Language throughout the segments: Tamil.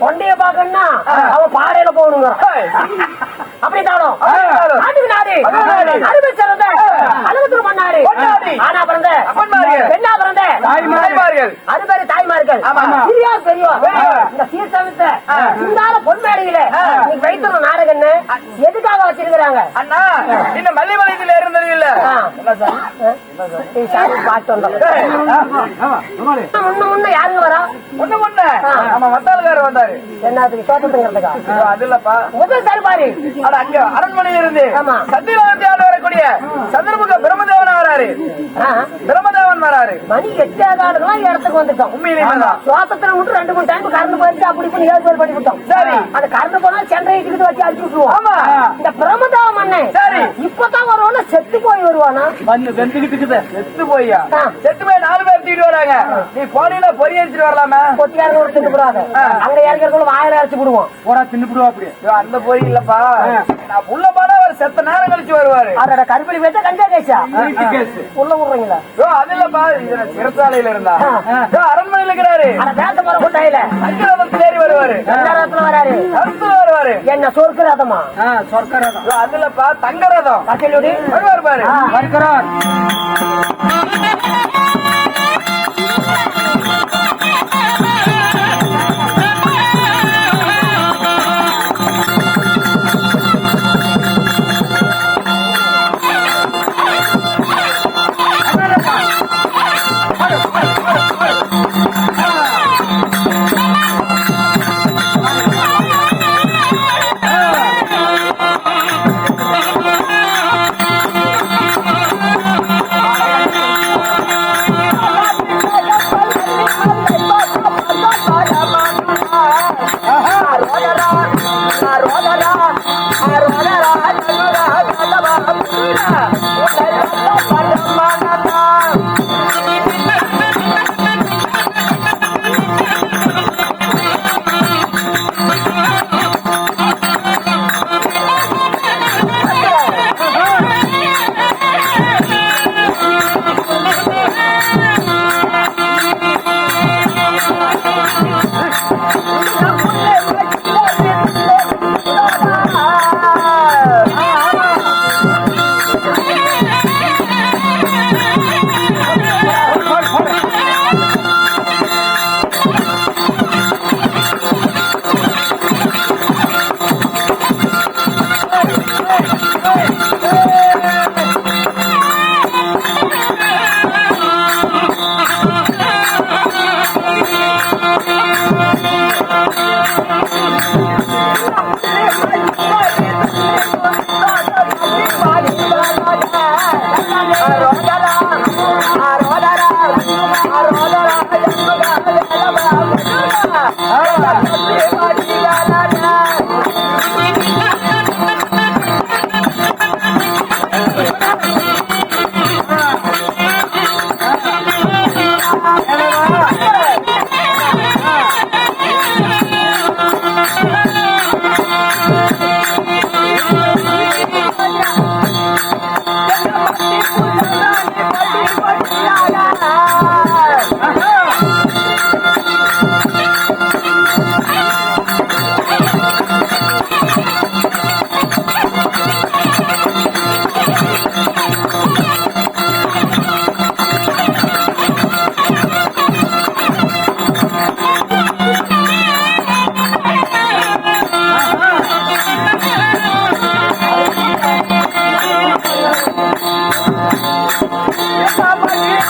கொண்டைய பாக்கணும்னா அவன் பாறையில போகணுங்க அப்படி தானோ. அருமை சிறந்த அழகத்துல பொன்னாடி. ஆனா பிறந்த. பெண்ணா பிறந்த தாய்மார்கள் அது பேரு தாய்மார்கள். சிறியா பெரியோ. இந்த சீர்தவித்த இந்தால பொன்மேடையில நீ வைத்திருந்த எதுக்காக வச்சிருக்கிறாங்க? அண்ணா இந்த மல்லிமலையில இருந்தது இல்ல. முன்ன முன்ன யாருங்க வரா? ஒண்ணு ஒண்ணு நம்ம வந்தாளுக்காரர் வந்தாரு. என்னத்துக்கு சோத்தத்துங்கிறதுக்கா ஐயோ, அது இல்லப்பா. முதல் அது அங்க அரண்மனையில இருந்து ஆமா. சத்தியலோகத்தை ஆண்டு வரக்கூடிய சந்திரமுக பிரம்மதேவன் வராரு. பிரம்மதேவன் வராரு. மணி எட்டாதாடுலாம் இடத்துக்கு வந்துட்டோம். உண்மையிலேயே. சுவாசத்துல மட்டும் ரெண்டு மூணு டைம் கறந்து போயிடுச்சு அப்படி இப்படி ஏழு பேர் பண்ணி விட்டோம். சரி. அது கறந்து போனா சென்னை டிக்கெட் வச்சு அடிச்சு விட்டுருவோம். ஆமா. இந்த பிரமதாவ மண்ணை சரி. இப்பதான் வருவானா? செத்து போய் வருவானா? வந்து வெந்துகிட்டு செத்து போய்யா. செத்து போய் நாலு பேர் தூக்கிட்டு வராங்க. நீ போனீங்கன்னா பொறி அடிச்சிட்டு வரலாமா. கொத்தியாருங்க ஒரு தின்னு போடாத. அங்க இறக்கிறதுக்குள்ள வாயில அரைச்சு விடுவோம். போடா தின்னுபிடுவா அப்படி. அந்த பொறி இல்லப்பா. நான் உள்ள போனா அவர் செத்த நேரம் கழிச்சு வருவாரு. அதோட கருப்படி பேச்ச கஞ்சா கேச்சா உள்ள விடுறீங்களா? ஐயோ, அது இல்லப்பா இதுல சிறைச்சாலையில இருந்தா. அரண்மனையில இருக்கிறாரு. பேச போற கொட்டாயில. அங்கிரதத்தில் ஏறி வருவாரு. வராரு. கருத்துல வருவாரு. என்ன சொர்க்க ரதமா? ஐயோ, அது இல்லப்பா தங்க ரதம். வருவார் பாரு. வருகிறார். Thank you.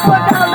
What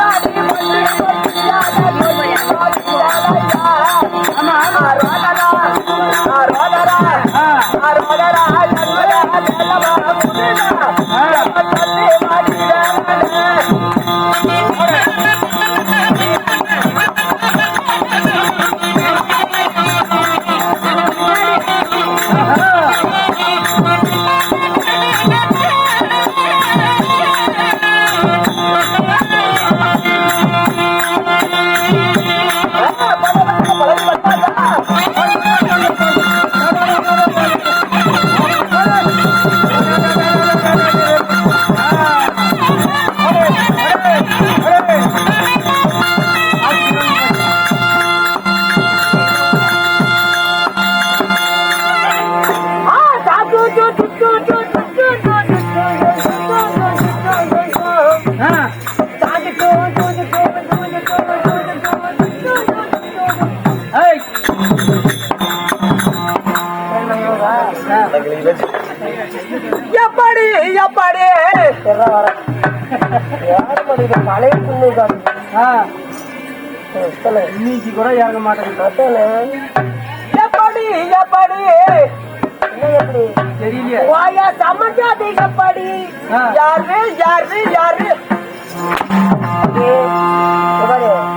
எப்படி எப்படி எல்லாம் வர யாரு மடியில பழைய புண்ணு காமி சொல்லுங்க இன்னைக்கு கூட இறங்க அதானே எப்படி எப்படி எப்படி தெரியலையே. வாயா சமஞ்சாதி கப்பாடி யாரு யாரு யாரு?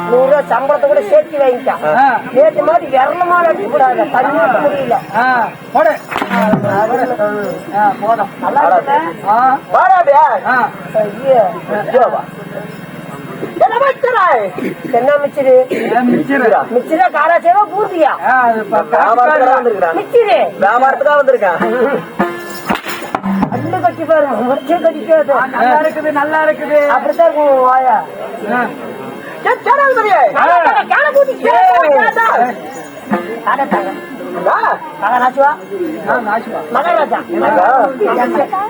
நூறு ரூபா சம்பளத்தை கூட சேர்த்து வாங்கிட்டான் நேற்று மாதிரி விரலமா கூடாது புரியல போடு. போதும். நல்லா ஐயோ என்ன மிச்சிரு? மிச்சிரா? காரா சேவா பூர்த்தியா? மிச்சிரு. வியாபாரத்துக்காக வந்திருக்கேன். அள்ளு கட்டி பாருங்க மச்சம் கடிக்காது நல்லா இருக்குது நல்லா இருக்குது. அப்படித்தான் இருக்கும் வாயா. மகாராஜா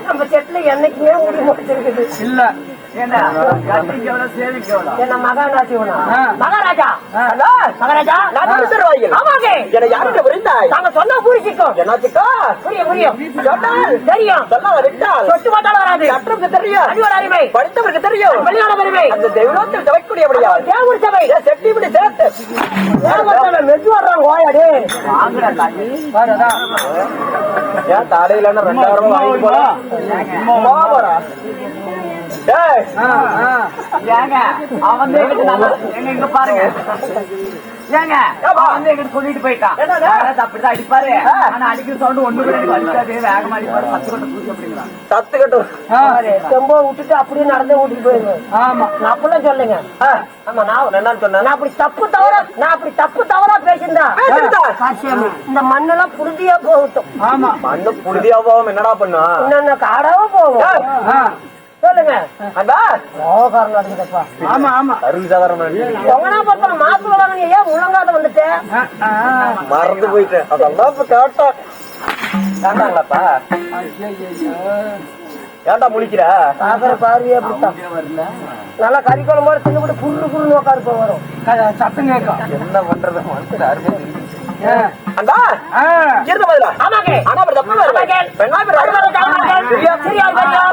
நம்ம செட்டுல என்னைக்குமே முடி முடிச்சிருக்குது இல்ல. என்ன கட்டிக்கு எவ்வளவு சேவிக்கு எவ்வளவு என்ன மகாராஜா? ஆ. மகாராஜா ஹலோ மகாராஜா? நான் திருவாயில். ஆமாங்க. என்னை யாருக்கு புரிந்தாய்? நாங்க சொன்னா என்னாச்சுக்கா புரியும் புரியும். சொன்னால் தெரியும். விட்டால் தொட்டு பார்த்தாலும் வராது. கற்றவருக்கு தெரியும். அறிவோட அறிவை படித்தவருக்கு தெரியும். வெளியான பெருமை. அந்த தெய்வத்தில் தவைக்கூடியபடியா தேவூர் சபை செட்டி இப்படி சேர்த்து மெது வர்றாங்க ஓயாடி ஏன் தாடையில ரெண்டாயிரம் வாங்கி ஏங்க அவன் எங்க இங்க பாருங்க. ஏங்க அவன் வந்து எங்கிட்ட சொல்லிட்டு போயிட்டான். என்னது? யாராவது அப்படிதான் அடிப்பாரு. ஆனா அடிக்கிற சவுண்ட் ஒண்ணு கூட எனக்கு அடிக்காது வேகமா அடிப்பாரு. பத்து கொட்டை பூச்சி அப்படிங்கிறான். சத்து கட்டும் செம்போ விட்டுட்டு அப்படியே நடந்து ஓட்டிட்டு போயிருவேன் ஆமா. நான் அப்படிலாம் சொல்லுங்க ஆமா நான் என்னன்னு சொன்ன நான் அப்படி தப்பு தவற நான் அப்படி தப்பு தவறா பேசியிருந்தா. பேசிருந்தா? இந்த மண்ணெல்லாம் புழுதியா போகட்டும். ஆமா. மண்ணு புழுதியா போவோம் என்னடா பண்ணா இன்னொன்னு காடாவும் போகும். சொல்லுங்க. அந்தா ஓகாரம் நடந்துக்கப்பா ஆமா ஆமா. அருள் சாதாரண எவனா பார்த்தா மாப்பிள்ள வாங்க ஏன் முழங்காத வந்துட்டேன் மறந்து போயிட்டேன். அதெல்லாம் இப்ப கேட்டா கேட்டாங்களாப்பா ஏன்டா முழிக்கிற? பாக்குற பார்வையே அப்படித்தான் நல்லா கறி குழம்போட தின்னு புல்லு புல்லு உட்காரு போய் வரும். சத்தம் கேட்கும். என்ன பண்றது? மனுஷன் யாருமே அந்தா இருந்த பதிலா ஆமாங்க. ஆனா அப்புறம் தப்பு வருது. ஆமாங்க. பெண்ணா பேர் அருள். சரியா?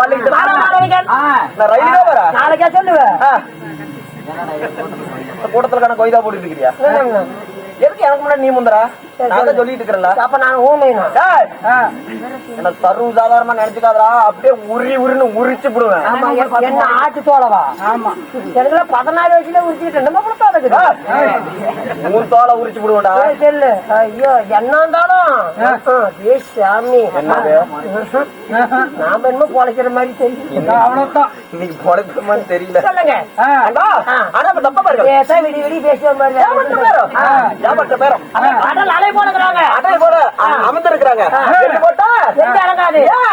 பள்ளிக்கு நான் ரயிலே வரா நாளைக்கா சொல்லுவேன். கூட்டத்துல கொய்தா போட்டுட்டு இருக்கிறியா? எதுக்கு எனக்கு முன்னாடி நீ முந்தரா நான் தான் சொல்லிட்டு இருக்கிறேன்ல அப்ப நான் ஊமைனா டேய், என்ன சர்வ சாதாரணமா நினைச்சுக்காதடா. அப்படியே உரி உரின்னு உரிச்சு விடுவேன் ஆமா என்ன ஆட்டு தோலவா ஆமா. எனக்கு பதினாலு வயசுல உரிச்சுட்டு நம்ம மூணு தோலை உரிச்சு விடுவேன்டா செல்லு. ஐயோ என்ன இருந்தாலும். ஏ சாமி. என்னது? நாம என்னமோ பொழைக்கிற மாதிரி தெரியும் அவ்வளவுதான். இன்னைக்கு பொழைக்குமான்னு தெரியல. சொல்லுங்க. அண்டா, ஆனா இப்ப தப்பா பாருங்க. ஏதா விடி விடி பேசுற மாதிரி ஏமாற்ற பேரும் ஏமாற்ற பேரும் கடல் அலை போடுறாங்க அடை போல அமர்ந்து இருக்கிறாங்க போட்டா? எங்க?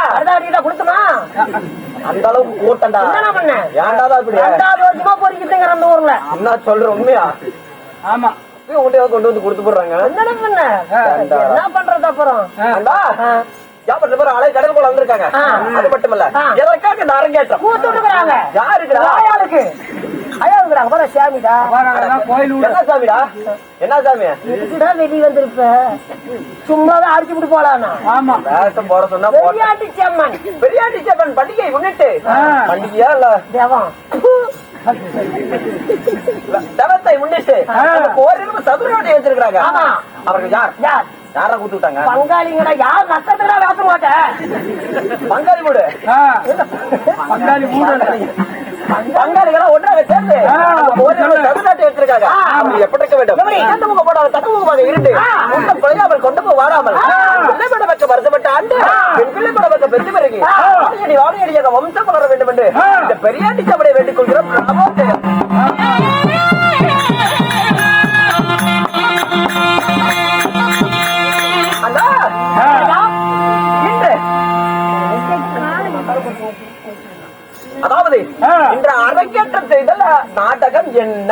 அடுத்த வாட்டி கொடுத்துமா? அந்த அளவுக்கு கூட்டண்டா? என்ன பண்ண? ஏன்டாதான் இப்படி? ரெண்டாவது வருஷமா பொறிக்கிட்டுங்கிற அந்த ஊர்ல. என்ன சொல்ற உண்மையா? ஆமா. உங்கள்கிட்ட கொண்டு வந்து கொடுத்து போடுறாங்க? என்னடா பண்ண? என்ன பண்றது அப்புறம்? அலை கடல் போல வந்திருக்காங்க. அது மட்டுமல்ல ஆ. எதற்காக இந்த அரங்கேற்றம். கூத்து போல சாமிடா. என்ன சாமிடா? என்ன சாமி? இதுக்குடா வெளிய வந்திருப்ப. சும்மாவே அடிச்சு விட்டு போலானா? ஆமா. வேஷம் போட சொன்னா பெரியாட்டி செம்மன் பெரியாட்டி சேப்பன் பண்டிகை முன்னிட்டு. பண்டிகையா இல்ல? தேவம். தவத்தை முன்னிட்டு. கோரிலும் சதுரோட்டை வச்சிருக்காங்க ஆமா. அவர்கள் யார்? யார்? யாரா விட்டாங்க? பங்காளிங்கடா யார் நஷ்டத்துக்கா பேச மாட்டேன் பங்காளி வீடு பங்காளி. பங்காளிகளா ஒன்றாக சேர்ந்து வச்சிருக்காங்க அவங்க எப்படி இருக்க வேண்டும்? இரண்டு முகம் போடாத தத்துவமாக இருந்து அவர் கொண்டு போய் வாராமல். பிள்ளை பட பக்க வருத்தப்பட்ட ஆண்டு பெண் பிள்ளை பட பக்க பெற்று பிறகு வாழையடி வாழையடியாக வம்சம் வளர வேண்டும் என்று இந்த பெரியாட்டி சபையை வேண்டிக் கொள்கிறோம். நாடகம் என்ன?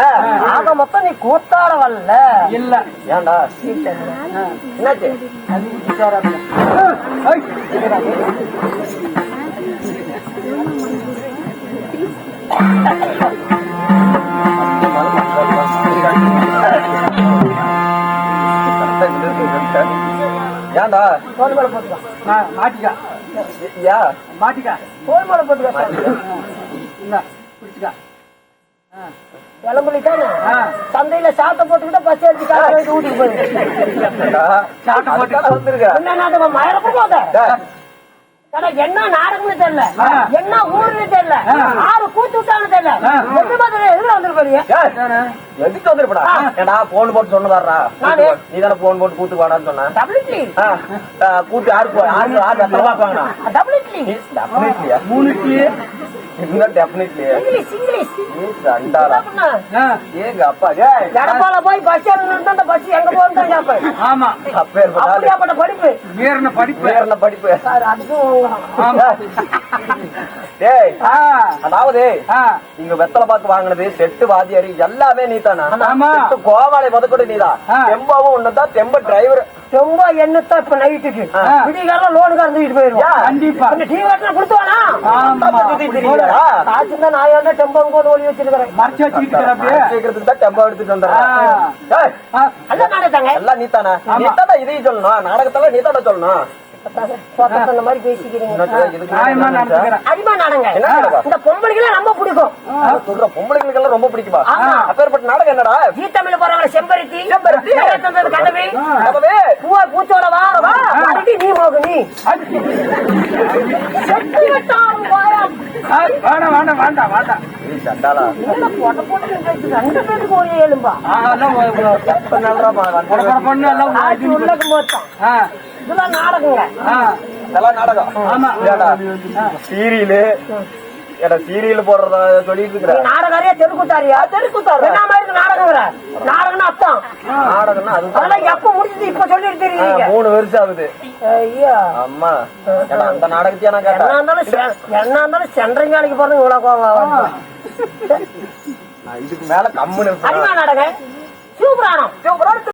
ஆக மொத்தம் நீ கூத்தாட வரல. இல்ல. ஏன்டா? என்னாச்சு? ஏன்டா? தோல் மேல போட்டுக்கோ. மாட்டிக்கா. யா? மாட்டிக்கா. தோல் மேல போட்டுக்கோ. பிடிச்சிக்கா இளம்புலி தானே. சந்தையில சாத்த போட்டுக்கிட்ட பஸ் காசு வாங்கி வீட்டுக்கு போயிரு. சாப்பிட்டு போட்டு வந்திருக்க என்ன நாடகம் மயரப்ப போத? என்ன நாடகம்னு தெரியல. என்ன ஊருன்னு தெரியல. ஆறு கூத்து விட்டான்னு தெரியல. எதுல வந்துருப்பீங்க டேய், எதுக்கு வந்துருப்படா ஏடா போன் போட்டு சொன்னதாரா. நீ தானே போன் போட்டு கூத்து வாடான்னு சொன்ன? டபுள் இட்லி ஆ, ஆ, கூத்து யாரு போ- யாரு யாரு ரத்தம் பார்ப்பாங்கண்ணா டபுள் இட்லி டெஃபினெட்லியா மூணு டீ என்ன டெஃபினெட்லி இங்கிலீஷ் இங்கிலீஷ் நீ சண்டாளா? ஆ, ஏங்க அப்பா டேய் எடப்பால போய் பஸ் அந்த பஸ் எங்க. அப்படியாப்பட்ட படிப்பு. அதுக்கும் டேய் அதாவது இங்க வெத்தலை பாக்கு வாங்கினது செட்டு வாதியாரி எல்லாமே நீதானா? ஆமா. செட்டு கோவாலை நீதான் ஆ. தெம்பாவும் ஒண்ணுதான் தெம்ப டிரைவர் ரொம்ப எண்ணத்தான் இப்ப நைட்டுக்கு? ஆ. விடிகாலம் லோனுக்கு இருந்துட்டு போயிருவோம் கண்டிப்பா. டீ கட்டின கொடுத்துவானா? ஆமா. தெரியலடா காசு தான் நான் ஏன்டா டெம்பம் போது ஒளி வச்சிருக்கிறேன் மறைச்சு கேக்குறதுக்கு தான் டெம்போ எடுத்துட்டு. வந்துடுறேன். எல்லாம் இதையும் சொல்லணும். நாடகத்தெல்லாம் நீதானே சொல்லணும். அந்த மாதிரி பேசிக்கிறீங்க. அடிமா நாடகம்? இந்த பொம்பளைகளை ரொம்ப பிடிக்கும். நான் சொல்ற பொம்பளைங்களுக்கு எல்லாம் ரொம்ப பிடிக்குமா. அப்பேற்பட்ட நாடகம் என்னடா? ஜீ தமிழ் செம்பருத்தி செம்பருத்தி. பூவா பூச்சோட வா வா. நீ வேண்டாம் வேண்டாம் வேண்டாம் வேண்டாம். நீ ரெண்டு பேருக்கு ஒரு பொண்ணு உள்ளக்கும் போத்தான் ஆ, இதெல்லாம் நாடகங்க. ஆ, இதெல்லாம் நாடகம். ஆமா. சீரியலு. ஏடா சீரியல் போடுறத சொல்லிட்டு இருக்கிற? நாடகாரியா தெருக்கூத்தாரியா? தெருக்கூத்தாரு. என்ன மாதிரி நாடகங்கிற நாடகம்னு அர்த்தம். நாடகம்னா அதுதான். அதெல்லாம் எப்ப முடிஞ்சது இப்ப சொல்லிட்டு தெரியுங்க மூணு வருஷம் ஆகுது. ஐயா. அம்மா. அந்த நாடகத்தையா நான் என்ன கேட்டேன் இருந்தாலும் செ- என்ன இருந்தாலும் சென்ட்ரிங் வேலைக்கு போறது இவ்வளவு கோவம். இதுக்கு மேல கம்முன்னு நாடகம். சிவபுராணம் இருப்பேன்